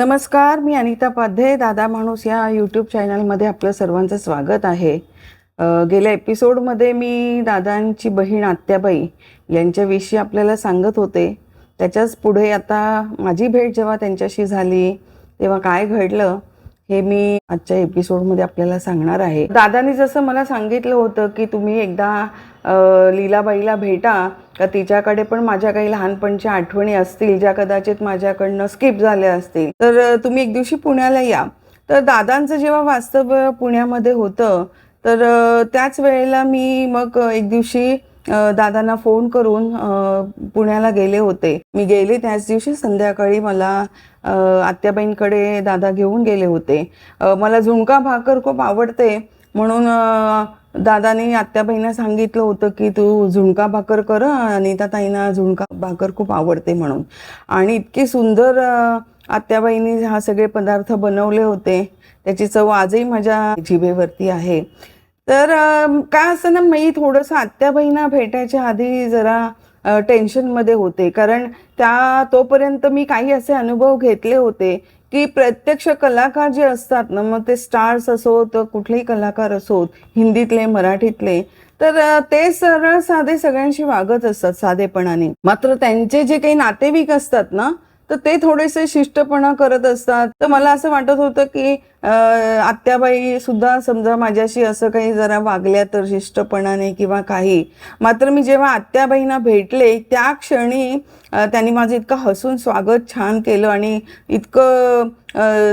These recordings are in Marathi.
नमस्कार मी अनिता पाध्ये दादा माणूस या यूट्यूब चॅनलमध्ये आपलं सर्वांचं स्वागत आहे. गेल्या एपिसोडमध्ये मी दादांची बहीण आत्याबाई यांच्याविषयी आपल्याला सांगत होते. त्याच्याच पुढे आता माझी भेट जेव्हा त्यांच्याशी झाली तेव्हा काय घडलं हे मी आजच्या एपिसोडमध्ये आपल्याला सांगणार आहे. दादानी जसं मला सांगितलं होतं की तुम्ही एकदा लीलाबाईला भेटा का तिच्याकडे पण माझ्या काही लहानपणच्या आठवणी असतील ज्या कदाचित माझ्याकडनं स्किप झाल्या असतील. तर तुम्ही एक दिवशी पुण्याला या. तर दादांचं जेव्हा वास्तव्य पुण्यामध्ये होतं तर त्याच वेळेला मी मग एक दिवशी दादांना फोन करून पुण्याला गेले होते. मी गेले त्याच दिवशी संध्याकाळी मला आत्याबाईंकडे दादा घेऊन गेले होते. मला झुणका भाकर खूप आवडते. म्हणून अ, दादानी आत्याबाईंना सांगितलं होतं की तू झुणका भाकर कर अनिता ताईंना झुणका भाकर खूप आवडते म्हणून. आणि इतकी सुंदर आत्याबाईंनी हा सगळे पदार्थ बनवले होते. त्याची चव आजही माझ्या जिभेवरती आहे. तर काय असतं ना मी थोडंसं आत्याबाईंना भेटायच्या आधी जरा टेन्शनमध्ये होते. कारण त्या तोपर्यंत मी काही असे अनुभव घेतले होते की प्रत्यक्ष कलाकार जे असतात ना मग ते स्टार्स असोत कुठलेही कलाकार असोत हिंदीतले मराठीतले तर ते सरळ साधे सगळ्यांशी वागत असतात साधेपणाने. मात्र त्यांचे जे काही नातेवाईक असतात ना तर ते थोडेसे शिष्टपणा करत असतात. तर मला असं वाटत होतं की आत्याबाई सुद्धा समजा माझ्याशी असं काही जरा वागल्या तर शिष्टपणाने किंवा काही. मात्र मी जेव्हा आत्याबाईंना भेटले त्या क्षणी त्यांनी माझं इतकं हसून स्वागत छान केलं आणि इतकं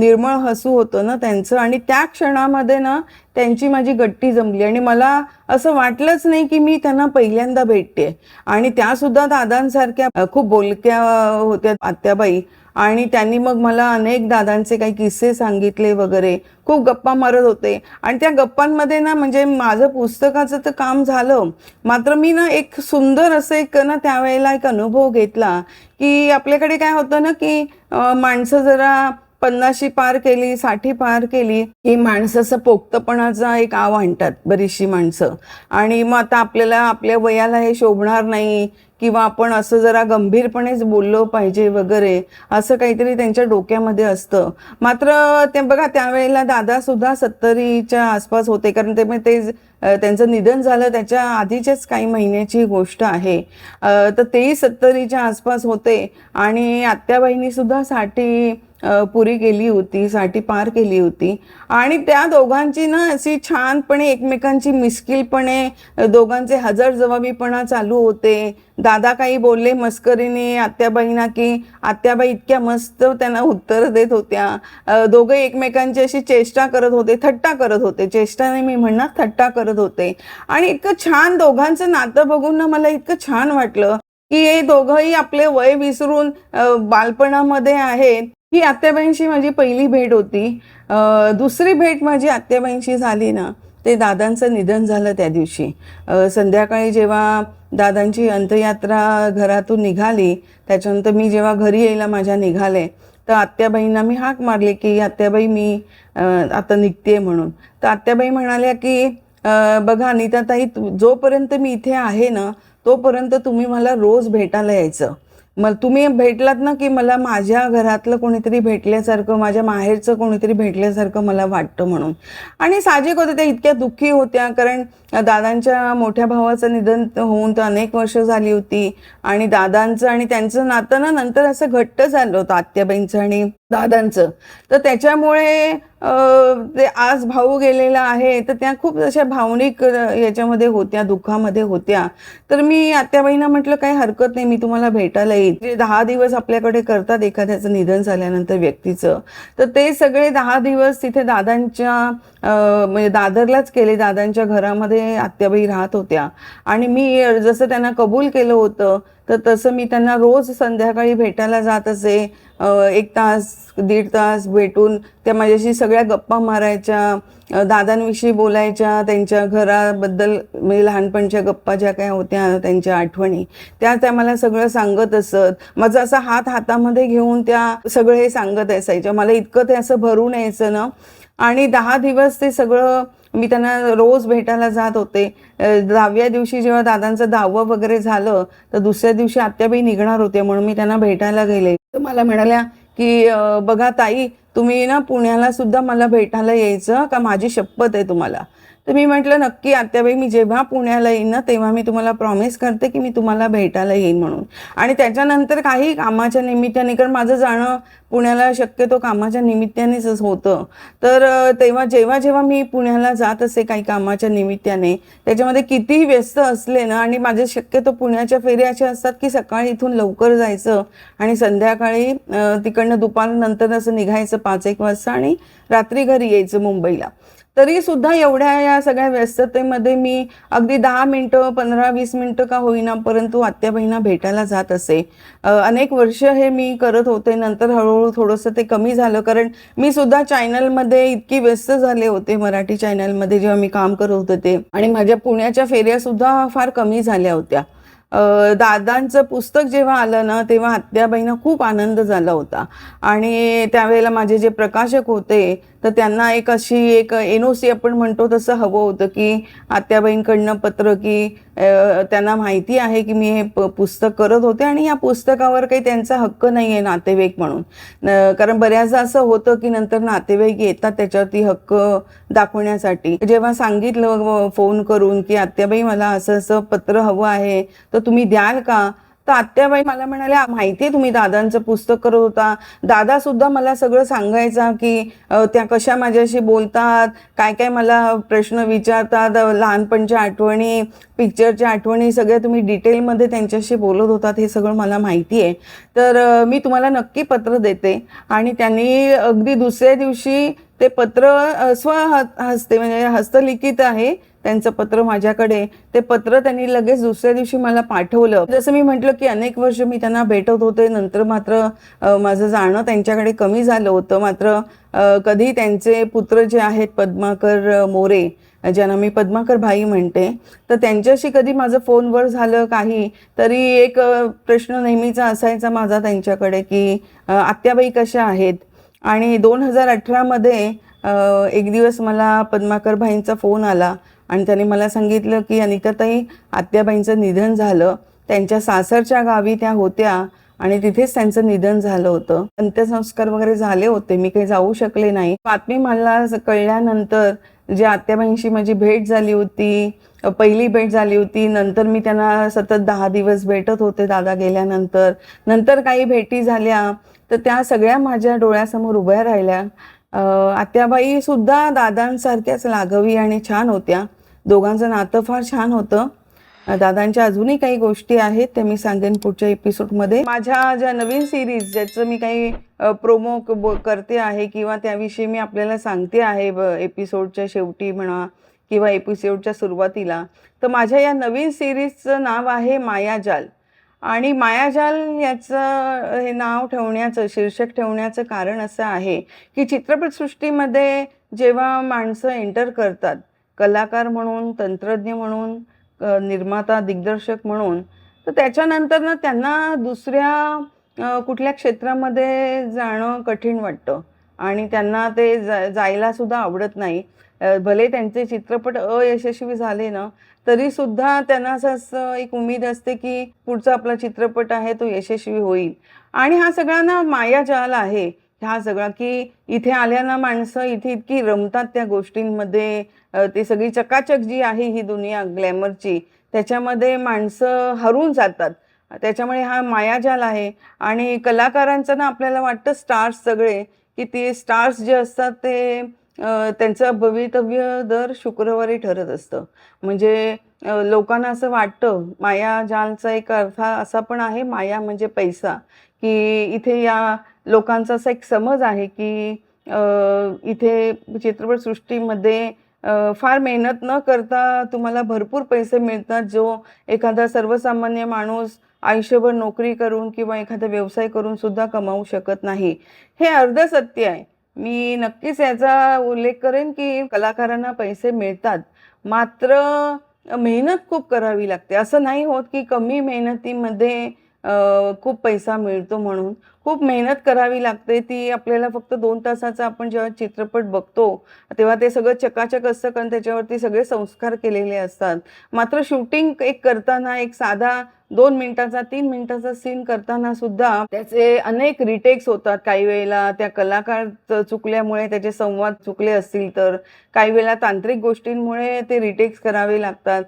निर्मळ हसू होतं ना त्यांचं आणि त्या क्षणामध्ये ना त्यांची माझी गट्टी जमली आणि मला असं वाटलंच नाही की मी त्यांना पहिल्यांदा भेटते. आणि त्या सुद्धा दादांसारख्या खूप बोलक्या होत्या आत्याबाई. आणि त्यांनी मग मला अनेक दादांचे काही किस्से सांगितले वगैरे. खूप गप्पा मारत होते. आणि त्या गप्पांमध्ये ना म्हणजे माझं पुस्तकाचं तर काम झालं. मात्र मी ना एक सुंदर असं एक ना त्यावेळेला एक अनुभव घेतला की आपल्याकडे काय होतं ना की माणसं जरा पन्नाशी पार केली साठी पार केली ही माणसाचं पोक्तपणाचा एक आव आणतात बरीचशी माणसं. आणि मग आता आपल्याला आपल्या वयाला हे शोभणार नाही. किंवा आपण असं जरा गंभीरपणेच बोललो पाहिजे वगैरे असं काहीतरी त्यांच्या डोक्यामध्ये असतं. मात्र ते बघा त्यावेळेला दादा सुद्धा सत्तरीच्या आसपास होते. कारण ते ते त्यांचं निधन झालं. त्याच्या आधीच्याच काही महिन्याची गोष्ट आहे. तर तेही सत्तरीच्या आसपास होते. आणि आत्याबाईंनी सुद्धा साठी पुरी केली होती साठी पार केली होती. आणि त्या दोघांची ना अशी छानपणे एकमेकांची मिस्किलपणे दोघांचे दोघांचे हजरजबाबीपणा चालू होते. दादा काही बोलले मस्करीने आत्याबाईंना की आत्याबाई इतक्या मस्त त्यांना उत्तर देत होत्या. दोघं एकमेकांची अशी चेष्टा करत होते थट्टा करत होते. चेष्टा नाही मी म्हणणार थट्टा करत होते. आणि इतकं छान दोघांचं नातं बघून ना मला इतकं छान वाटलं की हे दोघंही आपले वय विसरून बालपणामध्ये आहेत. ही आत्याबाईंशी माझी पहिली भेट होती. दुसरी भेट माझी आत्याबाईंशी झाली ना. ते दादांचं निधन झालं त्या दिवशी. संध्याकाळी जेव्हा दादांची अंत्ययात्रा घरातून निघाली त्याच्यानंतर मी जेव्हा घरी यायला माझ्या निघाले तर आत्याबाईंना मी हाक मारली की आत्याबाई मी आता निघते म्हणून. तर आत्याबाई म्हणाल्या की बघा अनिताताई तू- जोपर्यंत मी इथे आहे ना तोपर्यंत तुम्ही मला रोज भेटायला यायचं. मग तुम्ही भेटलात ना की मला माझ्या घरातलं कोणीतरी भेटल्यासारखं माझ्या माहेरचं कोणीतरी भेटल्यासारखं मला वाटतं म्हणून. आणि साहजिक होतं त्या इतक्या दुःखी होत्या कारण दादांच्या मोठ्या भावाचं निधन होऊन तर अनेक वर्ष झाली होती. आणि दादांचं आणि त्यांचं नातं ना नंतर असं घट्ट झालं होतं आत्याबाईंचं आणि दादांचं. तर त्याच्यामुळे ते आज भाऊ गेलेला आहे तर त्या खूप अशा भावनिक याच्यामध्ये होत्या दुःखामध्ये होत्या. तर मी आत्याबाईंना म्हटलं काही हरकत नाही मी तुम्हाला भेटायला येईल जे दहा दिवस आपल्याकडे करतात एखाद्याचं निधन झाल्यानंतर व्यक्तीचं तर ते सगळे दहा दिवस तिथे दादांच्या म्हणजे दादरलाच केले दादांच्या घरामध्ये आत्याबाई राहत होत्या. आणि मी जसं त्यांना कबूल केलं होतं तर तसं मी त्यांना रोज संध्याकाळी भेटायला जात असे. एक तास दीड तास भेटून त्या माझ्याशी सगळ्या गप्पा मारायच्या. दादांविषयी बोलायच्या त्यांच्या घराबद्दल म्हणजे लहानपणच्या गप्पा ज्या काय होत्या त्यांच्या आठवणी. त्या त्या मला सगळं सांगत असत. माझा असा हात हातामध्ये घेऊन त्या सगळं हे सांगत असायच्या. मला इतकं ते असं भरून यायचं ना. आणि दहा दिवस ते सगळं मी त्यांना रोज भेटायला जात होते. दहाव्या दिवशी जेव्हा दादांचं दहावं वगैरे झालं तर दुसऱ्या दिवशी आत्याबाई निघणार होते म्हणून मी त्यांना भेटायला गेले. तर मला म्हणाल्या की बघा ताई तुम्ही ना पुण्याला सुद्धा मला भेटायला यायचं का? माझी शपथ आहे तुम्हाला. तर मी म्हटलं नक्की आत्याबाई मी जेव्हा पुण्याला येईन ना तेव्हा मी तुम्हाला प्रॉमिस करते की मी तुम्हाला भेटायला येईन म्हणून. आणि त्याच्यानंतर काही कामाच्या निमित्ताने कारण माझं जाणं पुण्याला शक्यतो कामाच्या निमित्तानेच होतं. तर तेव्हा जेव्हा जेव्हा मी पुण्याला जात असे काही कामाच्या निमित्ताने त्याच्यामध्ये कितीही व्यस्त असले ना आणि माझे शक्यतो पुण्याच्या फेऱ्या अशा असतात की सकाळी इथून लवकर जायचं आणि संध्याकाळी तिकडनं दुपारनंतर असं निघायचं पाच एक वाजता आणि रात्री घरी यायचं मुंबईला. तरी सुद्धा एवढ्या या सगळ्या व्यस्ततेमध्ये मी अगदी दहा मिनटं पंधरा वीस मिनटं का होईना परंतु आत्याबाईंना भेटायला जात असे. अनेक वर्ष हे मी करत होते. नंतर हळूहळू थोडंसं ते कमी झालं. कारण मी सुद्धा चॅनलमध्ये इतकी व्यस्त झाले होते मराठी चॅनलमध्ये जेव्हा मी काम करत होते ते. आणि माझ्या पुण्याच्या फेऱ्या सुद्धा फार कमी झाल्या होत्या. दादांचं पुस्तक जेव्हा आलं ना तेव्हा आत्याबाईंना खूप आनंद झाला होता. आणि त्यावेळेला माझे जे प्रकाशक होते तर त्यांना एक अशी एक एन ओ सी आपण म्हणतो तसं हवं होतं की आत्याबाईंकडनं पत्र की त्यांना माहिती आहे की मी हे पुस्तक करत होते आणि या पुस्तकावर काही त्यांचा हक्क नाही आहे नातेवाईक म्हणून. कारण बऱ्याचदा असं होतं की नंतर नातेवाईक येतात त्याच्यावरती हक्क दाखवण्यासाठी. जेव्हा सांगितलं फोन करून की आत्याबाई मला असं असं पत्र हवं आहे तर तुम्ही द्याल का? तर आत्याबाई मला म्हणाल्या माहिती आहे तुम्ही दादांचं पुस्तक करत होता. दादा सुद्धा मला सगळं सांगायचा की त्या कशा माझ्याशी बोलतात काय काय मला प्रश्न विचारतात लहानपणच्या आठवणी पिक्चरच्या आठवणी सगळ्या तुम्ही डिटेलमध्ये त्यांच्याशी बोलत होतात हे सगळं मला माहिती आहे. तर मी तुम्हाला नक्की पत्र देते. आणि त्यांनी अगदी दुसऱ्या दिवशी ते पत्र स्व हस्ते म्हणजे हस्तलिखित आहे. त्यांचं पत्र माझ्याकडे ते पत्र त्यांनी लगेच दुसऱ्या दिवशी मला पाठवलं. जसं मी म्हटलं की अनेक वर्ष मी त्यांना भेटत होते. नंतर मात्र माझं जाणं त्यांच्याकडे कमी झालं होतं. मात्र कधी त्यांचे पुत्र जे आहेत पद्माकर मोरे ज्यांना मी पद्माकर भाई म्हणते तर त्यांच्याशी कधी माझं फोनवर झालं काही तरी एक प्रश्न नेहमीचा असायचा माझा त्यांच्याकडे की आत्याबाई कशा आहेत? आणि दोन हजार अठरामध्ये एक दिवस मला पद्माकर भाईंचा फोन आला. आणि त्याने मला सांगितलं की अनिकाताई आत्याबाईंचं निधन झालं. त्यांच्या सासरच्या गावी त्या होत्या आणि तिथेच त्यांचं निधन झालं होतं. अंत्यसंस्कार वगैरे झाले होते. मी काही जाऊ शकले नाही. बातमी मला कळल्यानंतर जे आत्याबाईंशी माझी भेट झाली होती पहिली भेट झाली होती नंतर मी त्यांना सतत दहा दिवस भेटत होते दादा गेल्यानंतर. नंतर काही भेटी झाल्या. तर त्या सगळ्या माझ्या डोळ्यासमोर उभ्या राहिल्या. आत्याबाई सुद्धा दादांसारख्याच लाघवी आणि छान होत्या. दोघांचं नातं फार छान होतं. दादांच्या अजूनही काही गोष्टी आहेत ते मी सांगेन पुढच्या एपिसोडमध्ये माझ्या ज्या नवीन सिरीज ज्याचं मी काही प्रोमो करते आहे किंवा त्याविषयी मी आपल्याला सांगते आहे एपिसोडच्या शेवटी म्हणा किंवा एपिसोडच्या सुरुवातीला तर माझ्या या नवीन सिरीजचं नाव आहे मायाजाल आणि मायाजाल याचं हे नाव ठेवण्याचं शीर्षक ठेवण्याचं कारण असं आहे की चित्रपटसृष्टीमध्ये जेव्हा माणसं एंटर करतात कलाकार म्हणून तंत्रज्ञ म्हणून निर्माता दिग्दर्शक म्हणून. तर त्याच्यानंतर ना त्यांना दुसऱ्या कुठल्या क्षेत्रामध्ये जाणं कठीण वाटतं. आणि त्यांना ते जा जायला सुद्धा आवडत नाही. भले त्यांचे चित्रपट अयशस्वी झाले ना तरी सुद्धा त्यांना असं असं एक उमेद असते की पुढचा आपला चित्रपट आहे तो यशस्वी होईल. आणि हा सगळा ना मायाजाल आहे. हा सगळा की इथे आल्याना माणसं इथे इतकी रमतात त्या गोष्टींमध्ये. ती सगळी चकाचक जी आहे ही दुनिया ग्लॅमरची त्याच्यामध्ये माणसं हरून जातात. त्याच्यामुळे हा मायाजाल आहे. आणि कलाकारांचं ना आपल्याला वाटतं स्टार्स सगळे की ते स्टार्स जे असतात ते त्यांचं भवितव्य दर शुक्रवारी ठरत असतं. म्हणजे लोकांना असं वाटतं मायाजालचा एक अर्थ असा पण आहे माया म्हणजे पैसा. की इथे या लोकांचा असा एक समज आहे की इथे चित्रपटसृष्टीमध्ये फार मेहनत न करता तुम्हाला भरपूर पैसे मिळतात. जो एखादा सर्वसामान्य माणूस आयुष्यभर नोकरी करून किंवा एखादा व्यवसाय करून सुद्धा कमावू शकत नाही. हे अर्ध सत्य आहे. मी नक्कीच याचा उल्लेख करेन की कलाकारांना पैसे मिळतात. मात्र मेहनत खूप करावी लागते. असं नाही होत की कमी मेहनतीमध्ये खूप पैसा मिळतो म्हणून. खूप मेहनत करावी लागते. ती आपल्याला फक्त दोन तासाचा आपण जेव्हा चित्रपट बघतो तेव्हा ते सगळं चकाचक असतं कारण त्याच्यावरती सगळे संस्कार केलेले असतात. मात्र शूटिंग एक करताना एक साधा दोन मिनिटाचा तीन मिनिटाचा सीन करताना सुद्धा त्याचे अनेक रिटेक्स होतात. काही वेळेला त्या कलाकार चुकल्यामुळे त्याचे संवाद चुकले असतील तर काही वेळेला तांत्रिक गोष्टींमुळे ते रिटेक्स करावे लागतात.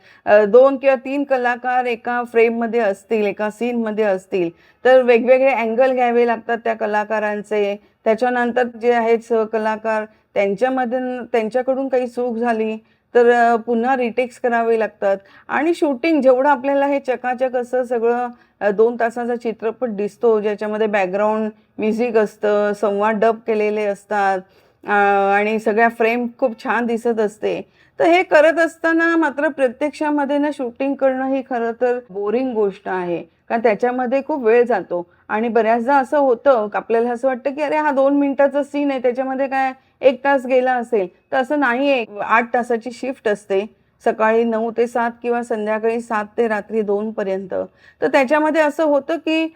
दोन किंवा तीन कलाकार एका फ्रेममध्ये असतील एका सीनमध्ये असतील तर वेगवेगळे अँगल घ्यावे लागतात त्या कलाकारांचे. त्याच्यानंतर जे आहेत सहकलाकार त्यांच्यामधून त्यांच्याकडून काही चूक झाली तर पुन्हा रिटेक्स करावे लागतात. आणि शूटिंग जेवढं आपल्याला हे चकाचक असं सगळं दोन तासाचा चित्रपट दिसतो ज्याच्यामध्ये बॅकग्राऊंड म्युझिक असतं संवाद डब केलेले असतात आणि सगळ्या फ्रेम खूप छान दिसत असते. तर हे करत असताना मात्र प्रत्यक्षामध्ये ना शूटिंग करणं ही खरं तर बोरिंग गोष्ट आहे. कारण त्याच्यामध्ये खूप वेळ जातो. आणि बऱ्याचदा असं होतं आपल्याला असं वाटतं की अरे हा दोन मिनिटाचा सीन आहे त्याच्यामध्ये काय एक तास गेला असेल. तर असं नाही आहे आठ तासाची शिफ्ट असते. सकाळी नऊ ते सात किंवा संध्याकाळी सात ते रात्री दोन पर्यंत. तर त्याच्यामध्ये असं होतं की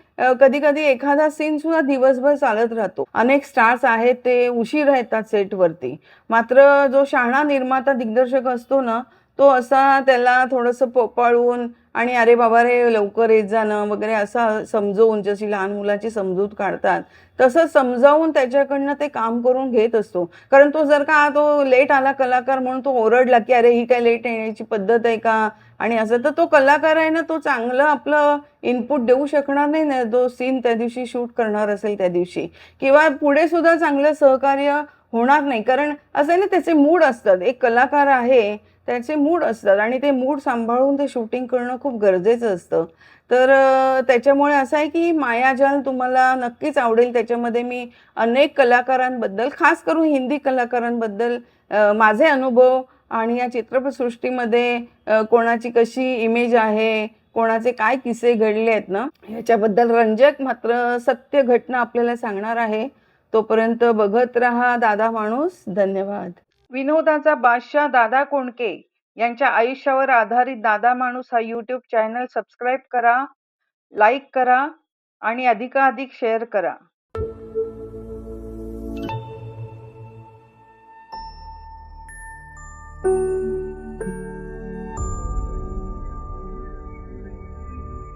कधी कधी एखादा सीन सुद्धा दिवसभर चालत राहतो. अनेक स्टार्स आहेत ते उशीर येतात सेटवरती मात्र जो शहाणा निर्माता दिग्दर्शक असतो ना तो असा त्याला थोडंसं पोपाळून आणि अरे बाबा रे लवकर येत जाणं वगैरे असा समजवून जशी लहान मुलाची समजूत काढतात तसं समजावून त्याच्याकडनं ते काम करून घेत असतो. कारण तो जर का तो लेट आला कलाकार म्हणून तो ओरडला की अरे ही काय लेट येण्याची पद्धत आहे का? आणि असं तर तो कलाकार आहे ना तो चांगलं आपलं इनपुट देऊ शकणार नाही ना जो सीन त्या दिवशी शूट करणार असेल त्या दिवशी. किंवा पुढे सुद्धा चांगलं सहकार्य होणार नाही. कारण असं आहे ना त्याचे मूड असतात. एक कलाकार आहे त्याचे मूड असतात आणि ते मूड सांभाळून ते शूटिंग करणं खूप गरजेचं असतं. तर त्याच्यामुळे असं आहे की मायाजाल तुम्हाला नक्कीच आवडेल. त्याच्यामध्ये मी अनेक कलाकारांबद्दल खास करून हिंदी कलाकारांबद्दल माझे अनुभव आणि या चित्रपटसृष्टीमध्ये कोणाची कशी इमेज आहे कोणाचे काय किस्से घडले आहेत ना ह्याच्याबद्दल रंजक मात्र सत्य घटना आपल्याला सांगणार आहे. तोपर्यंत बघत रहा दादा माणूस. धन्यवाद. विनोदाचा बादशाह दादा कोंडके यांच्या आयुष्यावर आधारित दादा माणूस हा यूट्यूब चॅनल सबस्क्राईब करा लाईक करा आणि अधिकाधिक शेअर करा.